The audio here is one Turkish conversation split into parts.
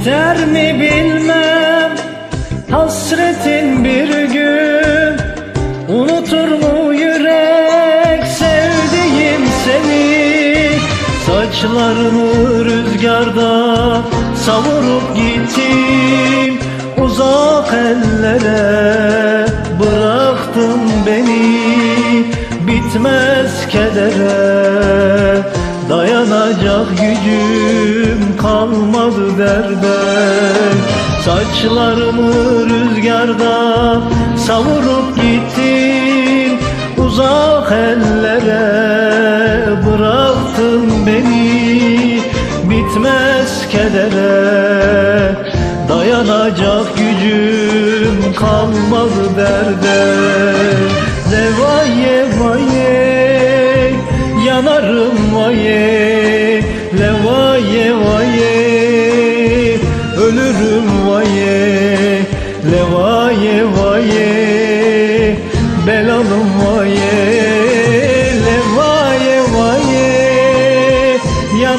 biter mi bilmem Hasretin bir gün. Unutur mu yürek sevdiğim seni? Saçlarımı rüzgarda savurup gittim. Uzak ellere bıraktın beni. Bitmez kedere Dayanacak gücüm kalmadı derde Saçlarımı rüzgarda savurup gittin. Uzak ellere bıraktın beni. Bitmez kedere. Dayanacak gücüm kalmadı derde Levaye vaye yanarım vaye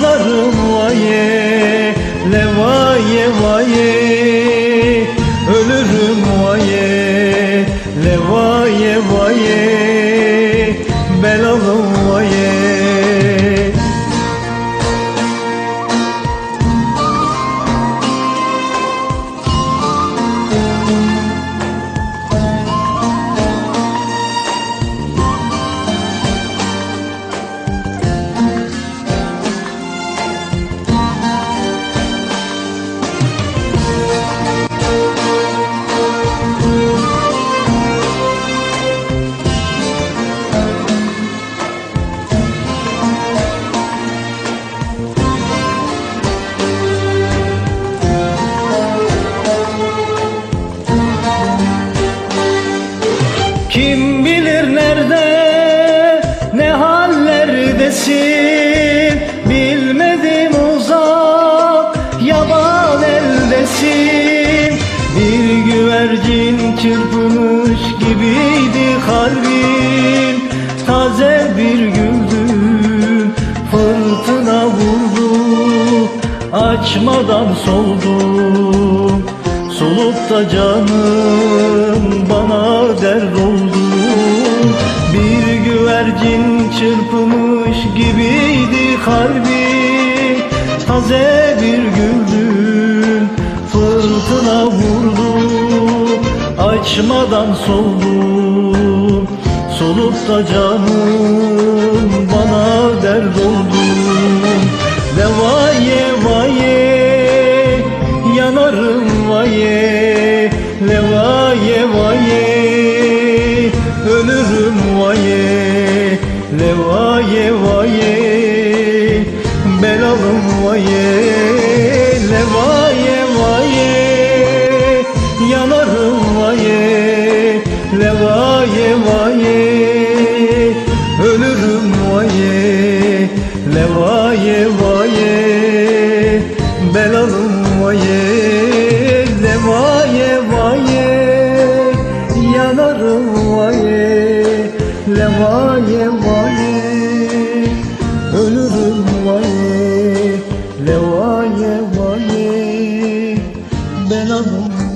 yanarım vaye Levaye vaye. Ölürüm vaye Levaye vaye. Belalım vaye eldesin Bir güvercin çırpınmış gibiydi kalbim. Taze bir güldüm fırtına vurdu Açmadan soldum. Solup da canım bana dert oldu Bir güvercin çırpmış gibiydi kalbi Taze bir güldüm Açmadan soldum Solup da canım yanarım vay Levaye vay. Ölürüm vay Levaye vay. Ben anım